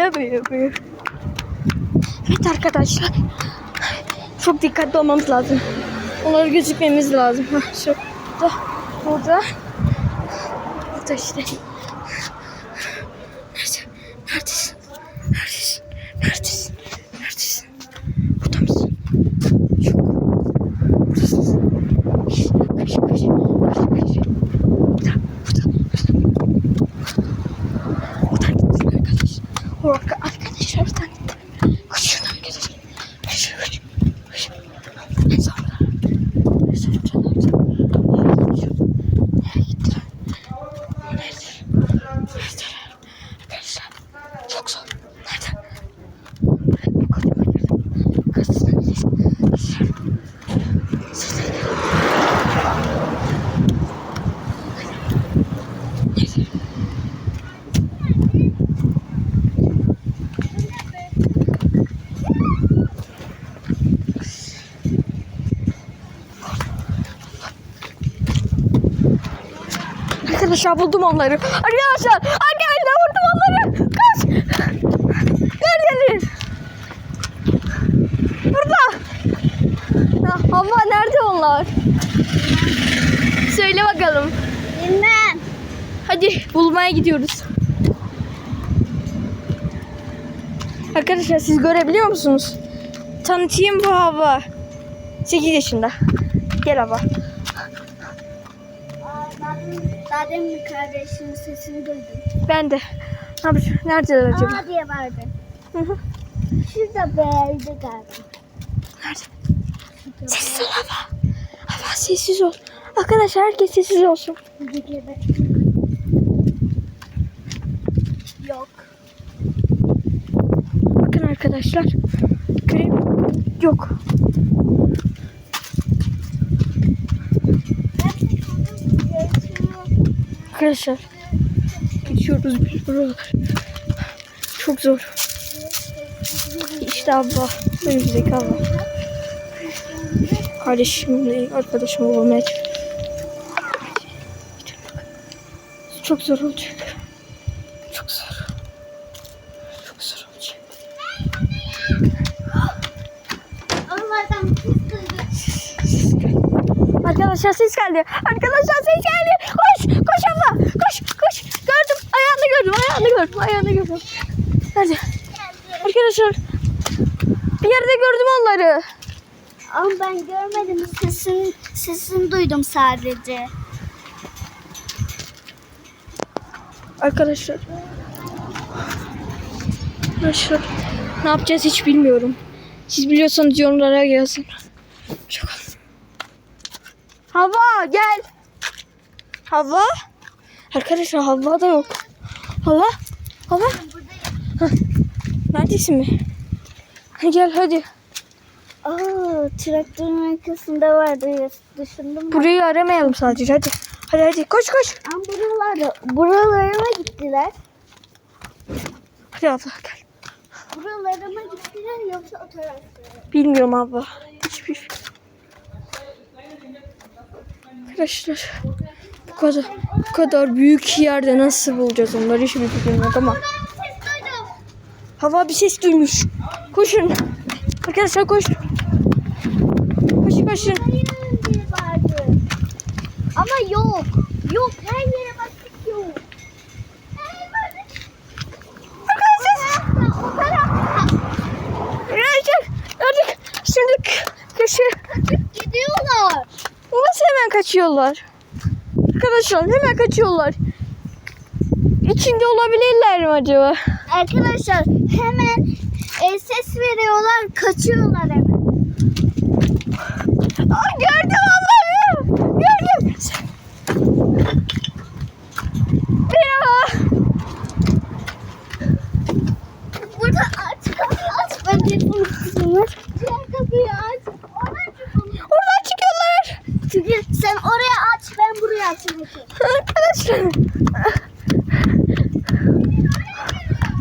Bıya bıya bıya. Evet arkadaşlar. Çok dikkatli olmamız lazım. Onları gözükmemiz lazım. Hah, şu burada. Burada. Burada işte. Nerede? Neredesin? Neredesin? Neredesin? Neredesin? Burada mısın? Çok. Buradasın. Kaç, kaç, kaç, kaç, kaç. Burada, burada, burada. Oradan gittin arkadaş. Orada arkadaşlar oradan gitti. Koşun arkadaşlar. Koşun, koşun, koşun. En sonunda. En sonunda. Nereye gidiyor? Nereye gittiler? Nerede? Neredeler? Arkadaşlar. Çok zor. Nerede? Kocaman yerden. Karşısına gideceğiz. Sesler geliyor. Nerede? Arkadaşlar buldum onları. Arkadaşlar, arkadaşlar buldum onları. Kaç. Gelin. Burada. Ya, ama nerede onlar? Söyle bakalım. Bilmem. Hadi bulmaya gidiyoruz. Arkadaşlar siz görebiliyor musunuz? Tanıtayım bu hava. 8 yaşında. Gel hava. Daha demin kardeşimin sesini duydum. Ben de. Ne yapacağım? Neredeler acaba? Aa diye vardı. Hı hı. Şurada belli galiba. Nerede? Sessiz ol hava. Hava sessiz ol. Arkadaşlar herkes sessiz olsun. Yok. Bakın arkadaşlar. Göreyim. Yok. Arkadaşlar. Geçiyoruz biz buralar. Çok zor. İşte abla. Önümüzdeki abla. Kardeşimle arkadaşım olmaya çalışıyorum. Çok zor olacak. Çok zor. Çok zor olacak. Arkadaşlar ses geldi. Arkadaşlar ses geldi. Koş, abla. Koş, koş. Gördüm. Ayağını gördüm. Ayağını gördüm. Ayağını gördüm. Nerede? Arkadaşlar bir yerde gördüm onları. Ama ben görmedim. Sesini, sesini duydum sadece. Arkadaşlar. Arkadaşlar ne yapacağız hiç bilmiyorum. Siz biliyorsanız yorumlara yazın. Çok Hava gel. Hava. Arkadaşlar hava da yok. Hava. Hava. Hah. Neredesin mi? Gel hadi. Aa, traktörün arkasında vardı. Düşündüm. Burayı aramayalım sadece hadi. Hadi hadi koş koş. Ama buralarda, buralarıma gittiler. Hadi abla gel. Buralarıma gittiler yoksa o taraflara. Bilmiyorum abla. Hiçbir. Arkadaşlar bu kadar bu kadar büyük yerde nasıl bulacağız onları hiçbir fikrim yok ama hava bir ses duymuş. Koşun. Arkadaşlar koş. Koşun koşun. Ama yok. Yok her yere baktık yok. Şimdi k- köşe. Gidiyorlar. Nasıl hemen kaçıyorlar? Arkadaşlar hemen kaçıyorlar. İçinde olabilirler mi acaba? Arkadaşlar hemen e, ses veriyorlar, kaçıyorlar hemen. Aa, gördüm onları. Gördüm. Merhaba. Burada aç kapıyı aç. Ben telefonu tutuyorum. Diğer kapıyı aç. Oradan çıkalım. Oradan çıkıyorlar. Çünkü sen oraya aç, ben buraya açayım. Arkadaşlar.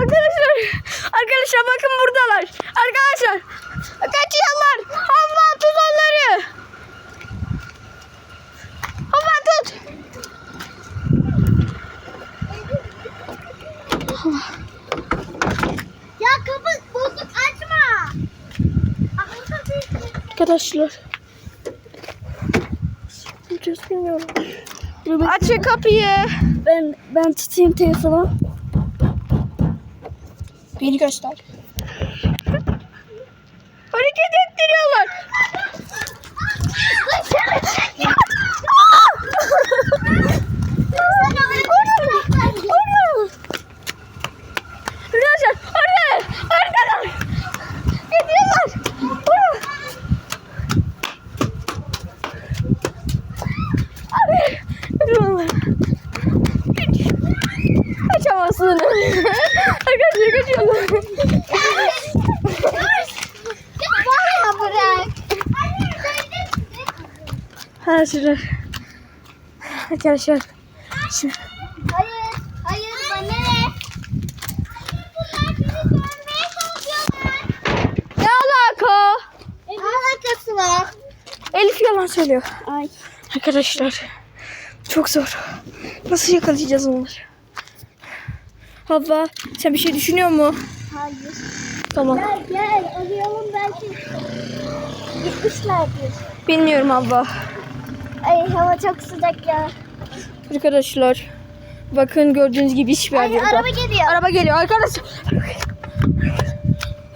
Arkadaşlar. Arkadaşlar bakın buradalar. Arkadaşlar. Kaçıyorlar. Hava tut onları. Hava tut. Hava. Ya kapı bozuk açma. Aa, kapıyı Arkadaşlar. Yapacağız bilmiyorum. Açın kapıyı. Ben ben tutayım telefonu. Beni göster. Hareket ettiriyorlar. Arkadaşlar orada arkadan gidiyorlar. Abi yürüyorlar. Kaçamazsın. Arkadaşlar kaçıyorlar. Bana bırak. Arkadaşlar. Arkadaşlar. Şimdi Hayır, hayır bana ne? Ne alaka? Ne alakası var? Elif yalan söylüyor. Ay. Arkadaşlar çok zor. Nasıl yakalayacağız onları? Hava sen bir şey düşünüyor mu? Hayır. Tamam. Gel gel arayalım belki gitmişlerdir. Bilmiyorum Hava. Ay hava çok sıcak ya. Arkadaşlar bakın gördüğünüz gibi hiçbir yer yok. araba geliyor. Araba geliyor arkadaşlar.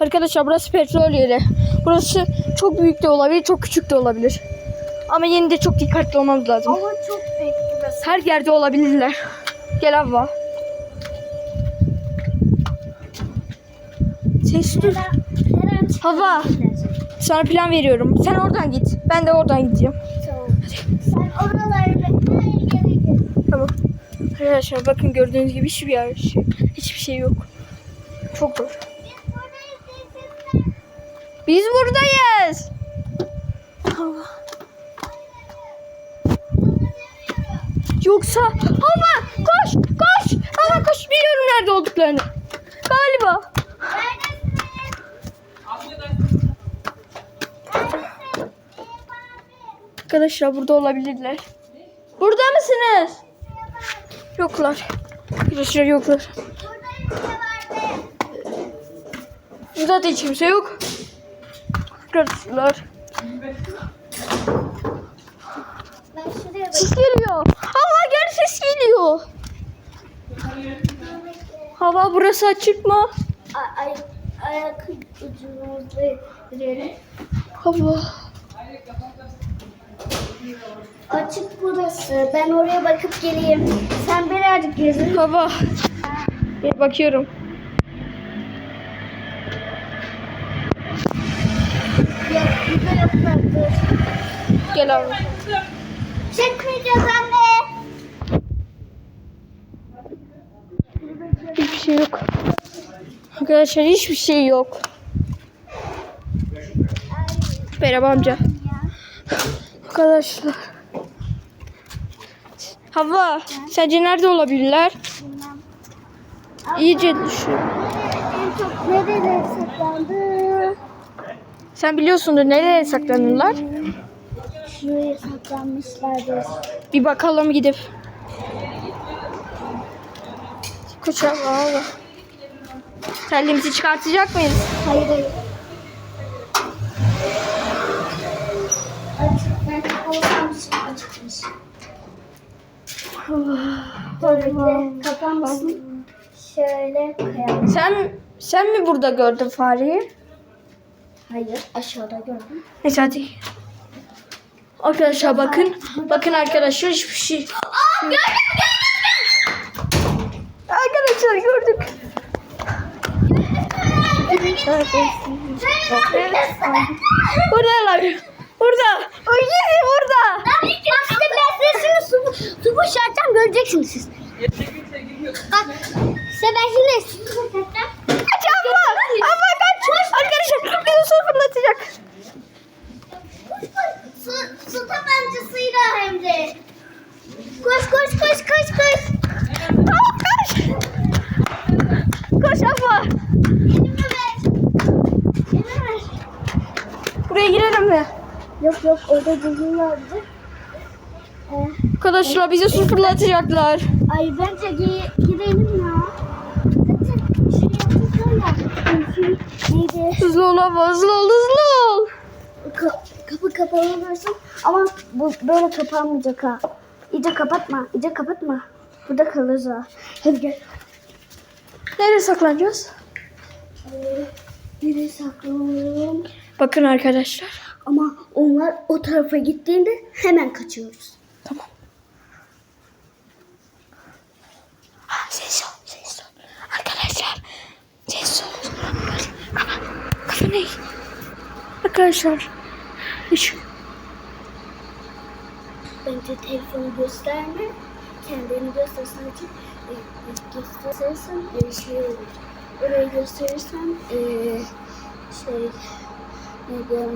Arkadaşlar burası petrol yeri. Burası çok büyük de olabilir, çok küçük de olabilir. Ama yine de çok dikkatli olmamız lazım. Ama çok büyük burası. Her yerde olabilirler. Gel Havva. Ses dur. Hava. Sana plan veriyorum. Sen oradan git. Ben de oradan gideceğim. Tamam. Sen oralarda her yere Tamam. Arkadaşlar bakın gördüğünüz gibi hiçbir yer, şey, hiçbir şey yok. Çok zor. Biz buradayız. Yoksa hava koş koş hava koş biliyorum nerede olduklarını. Galiba. Arkadaşlar burada olabilirler. Burada mısınız? Yoklar. Arkadaşlar yoklar. Burada da hiç kimse yok. Arkadaşlar. Ses geliyor. Hava gel ses geliyor. Hava burası açık mı? Ay, ay, ayak verelim. Hava. Açık burası. Ben oraya bakıp geleyim. Sen birazcık gezin. Bir bakıyorum. Yok, güzel yapmaktır. Gel abi. Çekmeyeceğiz anne. Hiçbir şey yok. Arkadaşlar hiçbir şey yok. Merhaba amca. Arkadaşlar. Hava, sence nerede olabilirler? Bilmem. İyice düşün. En çok nerede saklandı? Sen biliyorsundur nereye saklanırlar? Şuraya saklanmışlardır. Bir bakalım gidip. Koç hava hava. Terliğimizi çıkartacak mıyız? Hayır hayır. Kapalı açıkmış. Bekle. Kapanmasın. Şöyle koyalım. Sen sen mi burada gördün fareyi? Hayır. Aşağıda gördüm. Neyse hadi. Arkadaşlar bakın. Bakın arkadaşlar hiçbir şey. Aa gördüm Arkadaşlar gördük. Buradalar. Burada. Gizli burada. Bak işte ben size şimdi su, su boşaltacağım göreceksiniz siz. Bak size ben şimdi su boşaltacağım. Kaç abla. Abla kaç. Arkadaşlar bizi su fırlatacak. Su, su tabancasıyla hem de. Koş koş koş koş koş. Tamam kaç. Koş abla. Elimi ver. Elimi ver. Buraya girelim mi? Yok yok orada gözüm vardı. Ee, Arkadaşlar bize su fırlatacaklar. ay bence gi girelim ya. Zaten şuraya otursun ya. hızlı ol Havva hızlı ol hızlı ol. Ka- kapı kapalı dursun ama bu böyle kapanmayacak ha. İyice kapatma, iyice kapatma. Burada kalırız ha. Hadi gel. Nereye saklanacağız? Ee, nereye saklanalım? Bakın arkadaşlar. Ama onlar o tarafa gittiğinde hemen kaçıyoruz. Tamam. Ha, ses ol, ses ol. Arkadaşlar, ses ol. Kafa, kafa ne? Arkadaşlar, hiç Bence telefonu gösterme. Kendini göstersen için e, gösterirsen e, şey olur. Orayı gösterirsen e, şey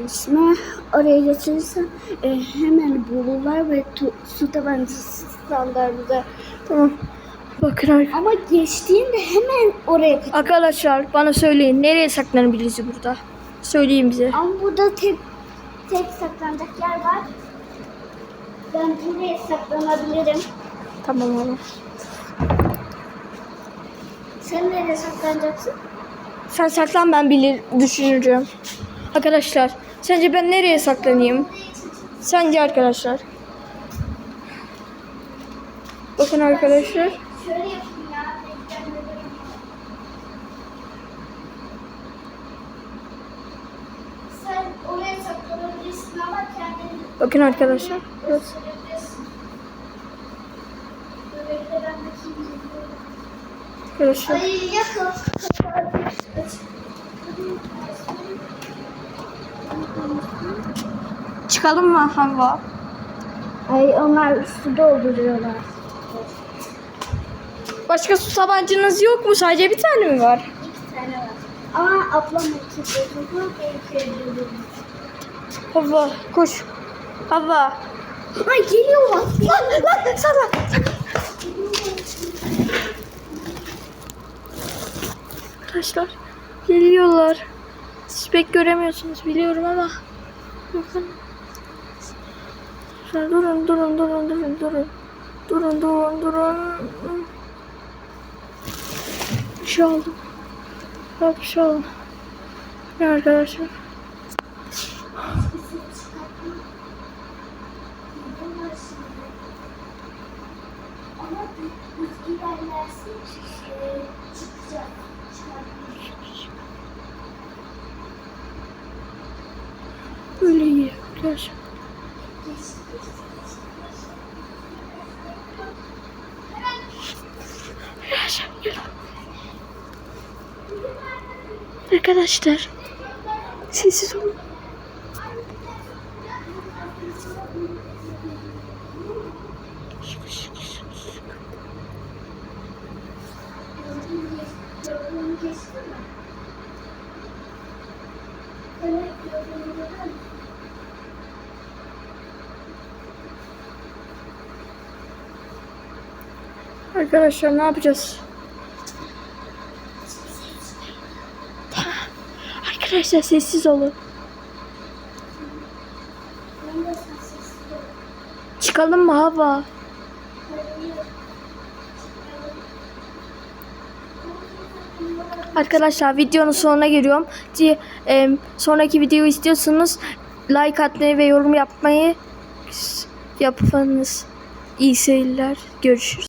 ismi? Orayı gösterirsen e, hemen bulurlar ve tu, su tabancası standart bize. tamam. Bakın Ama geçtiğinde hemen oraya kaç. arkadaşlar bana söyleyin nereye saklanabiliriz burada? Söyleyin bize. Ama burada tek tek saklanacak yer var. Ben buraya saklanabilirim. Tamam oğlum. Sen nereye saklanacaksın? Sen saklan ben bilir düşüneceğim. Arkadaşlar, sence ben nereye saklanayım? Sence arkadaşlar? Bakın arkadaşlar. Bakın arkadaşlar. Bakayım. Arkadaşlar. Çıkalım mı Havva? Ay onlar su dolduruyorlar. Başka su tabancınız yok mu? Sadece bir tane mi var? İki tane var. Ama ablam iki bozuldu. Benimki bozuldu. Havva koş. Havva. Ay geliyorlar. Lan lan sana. Arkadaşlar geliyorlar. Siz pek göremiyorsunuz biliyorum ama. Bakın. Durun durun durun durun durun. Durun durun durun. Bir şey oldu. Yok bir şey oldu. Ne arkadaşlar? E. Çıkacak. Böyle gel. Arkadaşlar sessiz olun. Gördüğünü geçti mi? Evet, gördüğünü gördün mü? Arkadaşlar ne yapacağız? Arkadaşlar sessiz olun. Çıkalım mı hava? Arkadaşlar videonun sonuna geliyorum. Di- em, sonraki videoyu istiyorsanız like atmayı ve yorum yapmayı yapınız. İyi seyirler. Görüşürüz.